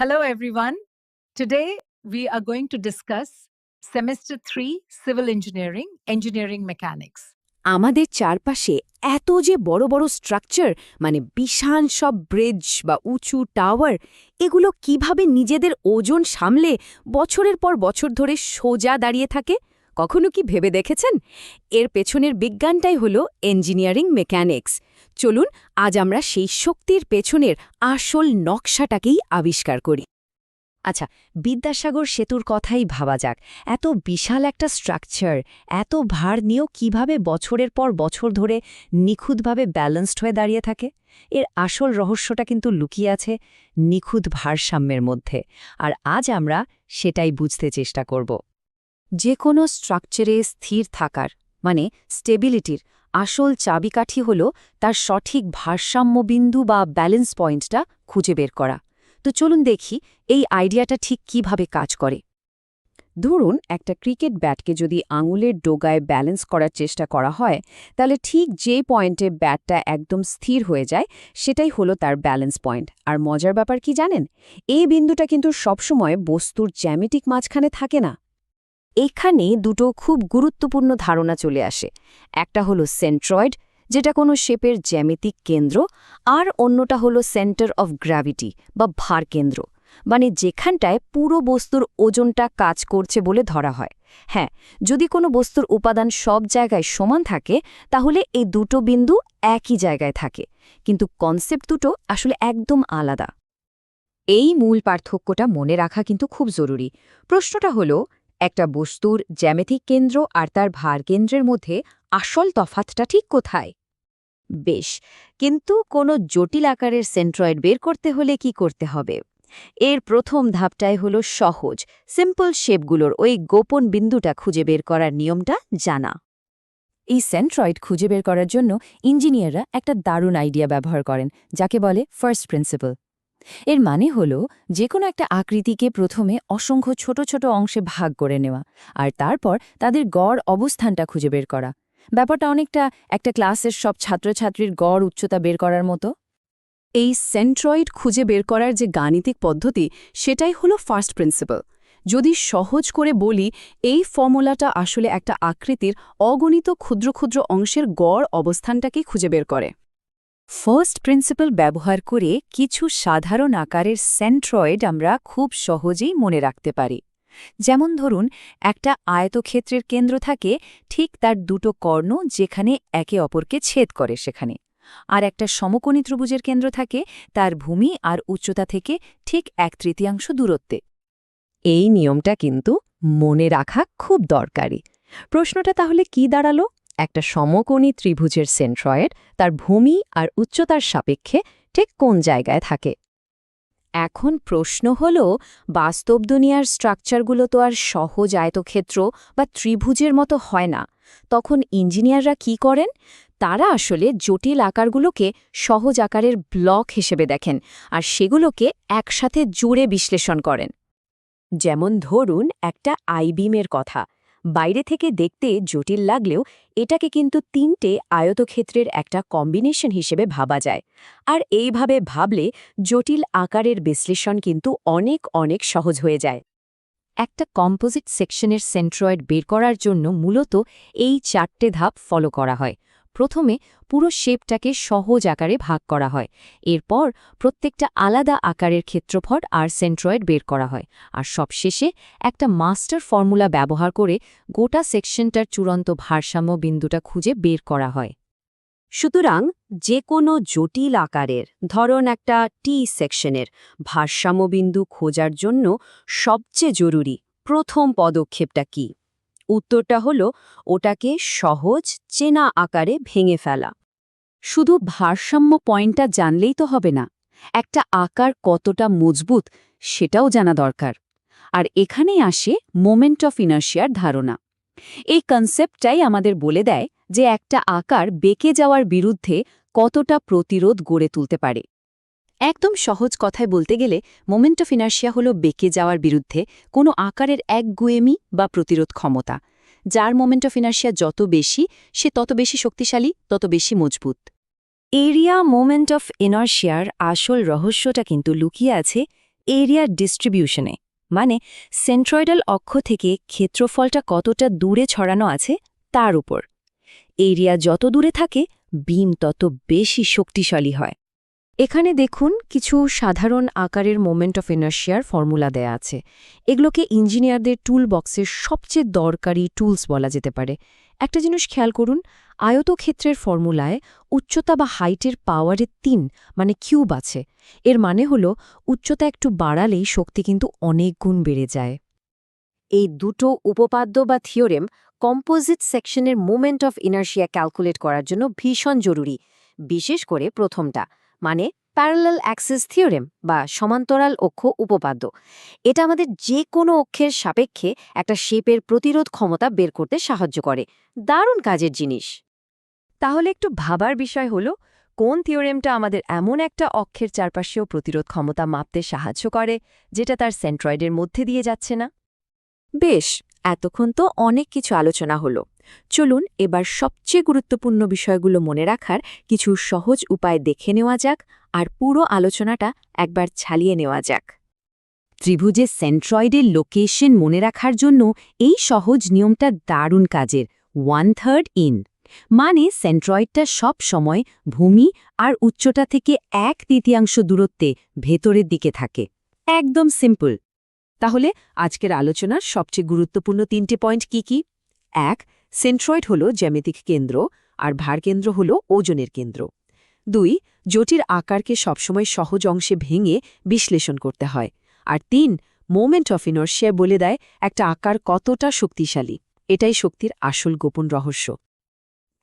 Hello, everyone. Today, we are going to discuss semester three civil engineering, engineering mechanics. আমাদের চারপাশে এত যে বড় বড় স্ট্রাকচার মানে বিশাল সব ব্রিজ বা উঁচু টাওয়ার এগুলো কীভাবে নিজেদের ওজন সামলে বছরের পর বছর ধরে সোজা দাঁড়িয়ে থাকে কখনো কি ভেবে দেখেছেন? এর পেছনের বিজ্ঞানটাই হলো ইঞ্জিনিয়ারিং মেকানিক্স চলুন, আজ আমরা সেই শক্তির পেছনের আসল নকশাটাকেই আবিষ্কার করি। আচ্ছা বিদ্যাসাগর সেতুর কথাই ভাবা যাক। এত বিশাল একটা স্ট্রাকচার এত ভার নিয়েও কীভাবে বছরের পর বছর ধরে নিখুঁতভাবে ব্যালেন্সড হয়ে দাঁড়িয়ে থাকে? এর আসল রহস্যটা কিন্তু লুকিয়ে আছে নিখুঁত ভারসাম্যের মধ্যে। আর আজ আমরা সেটাই বুঝতে চেষ্টা করব। যে কোনো স্ট্রাকচারে স্থির থাকার মানে স্টেবিলিটির, আসল চাবিকাঠি হল তার সঠিক ভারসাম্যবিন্দু বা ব্যালেন্স পয়েন্টটা খুঁজে বের করা। তো চলুন দেখি এই আইডিয়াটা ঠিক কীভাবে কাজ করে। ধরুন, একটা ক্রিকেট ব্যাটকে যদি আঙুলের ডোগায় ব্যালেন্স করার চেষ্টা করা হয়, তাহলে ঠিক যে পয়েন্টে ব্যাটটা একদম স্থির হয়ে যায়, সেটাই হলো তার ব্যালেন্স পয়েন্ট। আর মজার ব্যাপার কি জানেন? এই বিন্দুটা কিন্তু সবসময় বস্তুর জ্যামিটিক মাঝখানে থাকে না। এখানে দুটো খুব গুরুত্বপূর্ণ ধারণা চলে আসে। একটা হলো সেন্ট্রয়েড, যেটা কোনো শেপের জ্যামিতিক কেন্দ্র, আর অন্যটা হলো সেন্টার অফ গ্র্যাভিটি বা ভার কেন্দ্র। মানে যেখানটায় পুরো বস্তুর ওজনটা কাজ করছে বলে ধরা হয়। হ্যাঁ যদি কোনো বস্তুর উপাদান সব জায়গায় সমান থাকে, তাহলে এই দুটো বিন্দু একই জায়গায় থাকে। কিন্তু কনসেপ্ট দুটো আসলে একদম আলাদা। এই মূল পার্থক্যটা মনে রাখা কিন্তু খুব জরুরি। প্রশ্নটা হলো একটা বস্তুর জ্যামিতিক কেন্দ্র আর তার ভার কেন্দ্রের মধ্যে আসল তফাতটা ঠিক কোথায়? বেশ, কিন্তু কোনো জটিল আকারের সেন্ট্রয়েড বের করতে হলে কি করতে হবে? এর প্রথম ধাপটাই হল সহজ, সিম্পল শেপগুলোর ওই গোপন বিন্দুটা খুঁজে বের করার নিয়মটা জানা। এই সেন্ট্রয়েড খুঁজে বের করার জন্য ইঞ্জিনিয়াররা একটা দারুণ আইডিয়া ব্যবহার করেন, যাকে বলে ফার্স্ট প্রিন্সিপাল। এর মানে হল যে কোনো একটা আকৃতিকে প্রথমে অসংখ্য ছোট ছোট অংশে ভাগ করে নেওয়া আর তারপর তাদের গড় অবস্থানটা খুঁজে বের করা। ব্যাপারটা অনেকটা একটা ক্লাসের সব ছাত্রছাত্রীর গড় উচ্চতা বের করার মতো। এই সেন্ট্রয়েড খুঁজে বের করার যে গাণিতিক পদ্ধতি, সেটাই হলো ফার্স্ট প্রিন্সিপাল। যদি সহজ করে বলি, এই ফর্মুলাটা আসলে একটা আকৃতির অগণিত ক্ষুদ্র ক্ষুদ্র অংশের গড় অবস্থানটাকে খুঁজে বের করে। ফার্স্ট প্রিন্সিপাল ব্যবহার করে কিছু সাধারণ আকারের সেন্ট্রয়েড আমরা খুব সহজেই মনে রাখতে পারি। যেমন ধরুন, একটা আয়তক্ষেত্রের কেন্দ্র থাকে, ঠিক তার দুটো কর্ণ যেখানে একে অপরকে ছেদ করে সেখানে। আর একটা সমকোণী ত্রিভুজের কেন্দ্র থাকে, তার ভূমি আর উচ্চতা থেকে ঠিক এক তৃতীয়াংশ দূরত্বে। এই নিয়মটা কিন্তু মনে রাখা খুব দরকারি। প্রশ্নটা তাহলে কি দাঁড়াল? একটা সমকোণী ত্রিভুজের সেন্ট্রয়েড তার ভূমি আর উচ্চতার সাপেক্ষে ঠিক কোন জায়গায় থাকে? এখন প্রশ্ন হল, বাস্তব দুনিয়ার স্ট্রাকচারগুলো তো আর সহজ আয়তক্ষেত্র বা ত্রিভুজের মতো হয় না। তখন ইঞ্জিনিয়াররা কি করেন? তারা আসলে জটিল আকারগুলোকে সহজ আকারের ব্লক হিসেবে দেখেন আর সেগুলোকে একসাথে জুড়ে বিশ্লেষণ করেন। যেমন ধরুন, একটা আইবিমের কথা। বাইরে থেকে দেখতে জটিল লাগলেও এটাকে কিন্তু তিনটে আয়তক্ষেত্রের একটা কম্বিনেশন হিসেবে ভাবা যায়। আর এইভাবে ভাবলে জটিল আকারের বিশ্লেষণ কিন্তু অনেক অনেক সহজ হয়ে যায়। একটা কম্পোজিট সেকশনের সেন্ট্রয়েড বের করার জন্য মূলত এই চারটে ধাপ ফলো করা হয়। প্রথমে পুরো শেপটাকে সহজ আকারে ভাগ করা হয়। এরপর প্রত্যেকটা আলাদা আকারের ক্ষেত্রফট আর সেন্ট্রয়েড বের করা হয়। আর সবশেষে একটা মাস্টার ফর্মুলা ব্যবহার করে গোটা সেকশনটার চূড়ান্ত ভারসাম্য বিন্দুটা খুঁজে বের করা হয়। সুতরাং যে কোনো জটিল আকারের, ধরন একটা টি সেকশনের ভারসাম্যবিন্দু খোঁজার জন্য সবচেয়ে জরুরি প্রথম পদক্ষেপটা কি? উত্তরটা হলো, ওটাকে সহজ, চেনা আকারে ভেঙে ফেলা। শুধু ভারসাম্য পয়েন্টটা জানলেই তো হবে না, একটা আকার কতটা মজবুত সেটাও জানা দরকার। আর এখানেই আসে মোমেন্ট অফ ইনার্শিয়ার ধারণা। এই কনসেপ্টটাই আমাদের বলে দেয় যে একটা আকার বেঁকে যাওয়ার বিরুদ্ধে কতটা প্রতিরোধ গড়ে তুলতে পারে। একদম সহজ কথায় বলতে গেলে মোমেন্ট অফ ইনার্শিয়া হল বেঁকে যাওয়ার বিরুদ্ধে কোনো আকারের এক গুয়েমি বা প্রতিরোধ ক্ষমতা। যার মোমেন্ট অফ ইনার্শিয়া যত বেশি, সে তত বেশি শক্তিশালী, তত বেশি মজবুত। এরিয়া মোমেন্ট অফ ইনার্শিয়ার আসল রহস্যটা কিন্তু লুকিয়ে আছে এরিয়া ডিস্ট্রিবিউশনে মানে সেন্ট্রয়েডাল অক্ষ থেকে ক্ষেত্রফলটা কতটা দূরে ছড়ানো আছে, তার উপর। এরিয়া যত দূরে থাকে বিম তত বেশি শক্তিশালী হয়। এখানে দেখুন কিছু সাধারণ আকারের মোমেন্ট অফ ইনার্শিয়ার ফর্মুলা দেয়া আছে। এগুলোকে ইঞ্জিনিয়ারদের টুল বক্সের সবচেয়ে দরকারি টুলস বলা যেতে পারে। একটা জিনিস খেয়াল করুন, আয়তক্ষেত্রের ফর্মুলায় উচ্চতা বা হাইটের পাওয়ারের তিন মানে কিউব আছে। এর মানে হল উচ্চতা একটু বাড়ালেই শক্তি কিন্তু অনেক গুণ বেড়ে যায়। এই দুটো উপপাদ্য বা থিওরেম কম্পোজিট সেকশনের মোমেন্ট অফ ইনার্শিয়া ক্যালকুলেট করার জন্য ভীষণ জরুরি, বিশেষ করে প্রথমটা। মানে প্যারালাল অ্যাক্সিস থিওরেম বা সমান্তরাল অক্ষ উপপাদ্য। এটা আমাদের যে কোনো অক্ষের সাপেক্ষে একটা শেপের প্রতিরোধ ক্ষমতা বের করতে সাহায্য করে। দারুণ কাজের জিনিস। তাহলে একটু ভাবার বিষয় হলো, কোন থিওরেমটা আমাদের এমন একটা অক্ষের চারপাশেও প্রতিরোধ ক্ষমতা মাপতে সাহায্য করে, যেটা তার সেন্ট্রয়েডের মধ্যে দিয়ে যাচ্ছে না? বেশ, এতক্ষণ তো অনেক কিছু আলোচনা হলো। চলুন এবার সবচেয়ে গুরুত্বপূর্ণ বিষয়গুলো মনে রাখার কিছু সহজ উপায় দেখে নেওয়া যাক আর পুরো আলোচনাটা একবার ছালিয়ে নেওয়া যাক। ত্রিভুজের সেন্ট্রয়েডের লোকেশন মনে রাখার জন্য এই সহজ নিয়মটা দারুণ কাজের ওয়ান থার্ড ইন মানে সেন্ট্রয়েডটা সব সময় ভূমি আর উচ্চতা থেকে এক তৃতীয়াংশ দূরত্বে ভেতরের দিকে থাকে। একদম সিম্পল তাহলে আজকের আলোচনার সবচেয়ে গুরুত্বপূর্ণ তিনটি পয়েন্ট কি কি? এক সেন্ট্রয়েড হল জ্যামিতিক কেন্দ্র আর ভারকেন্দ্র হল ওজনের কেন্দ্র। দুই জটির আকারকে সবসময় সহজ অংশে ভেঙে বিশ্লেষণ করতে হয়। আর তিন মোমেন্ট অফ ইনর্শিয়া বলে দেয় একটা আকার কতটা শক্তিশালী। এটাই শক্তির আসল গোপন রহস্য।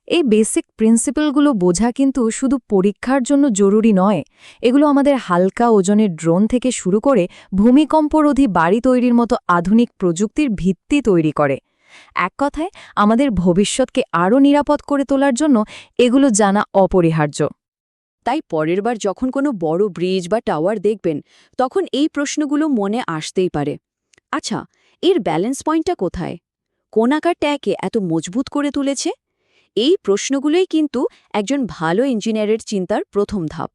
এই বেসিক প্রিন্সিপালগুলো বোঝা কিন্তু শুধু পরীক্ষার জন্য জরুরি নয়, এগুলো আমাদের হালকা ওজনের ড্রোন থেকে শুরু করে ভূমিকম্পরোধী বাড়ি তৈরির মতো আধুনিক প্রযুক্তির ভিত্তি তৈরি করে। এক কথায়, আমাদের ভবিষ্যৎকে আরও নিরাপদ করে তোলার জন্য এগুলো জানা অপরিহার্য। তাই পরের বার যখন কোনো বড় ব্রিজ বা টাওয়ার দেখবেন, তখন এই প্রশ্নগুলো মনে আসতেই পারে। আচ্ছা এর ব্যালেন্স পয়েন্টটা কোথায়? কোন আকারটা একে এত মজবুত করে তুলেছে? এই প্রশ্নগুলোই কিন্তু একজন ভালো ইঞ্জিনিয়ারের চিন্তার প্রথম ধাপ।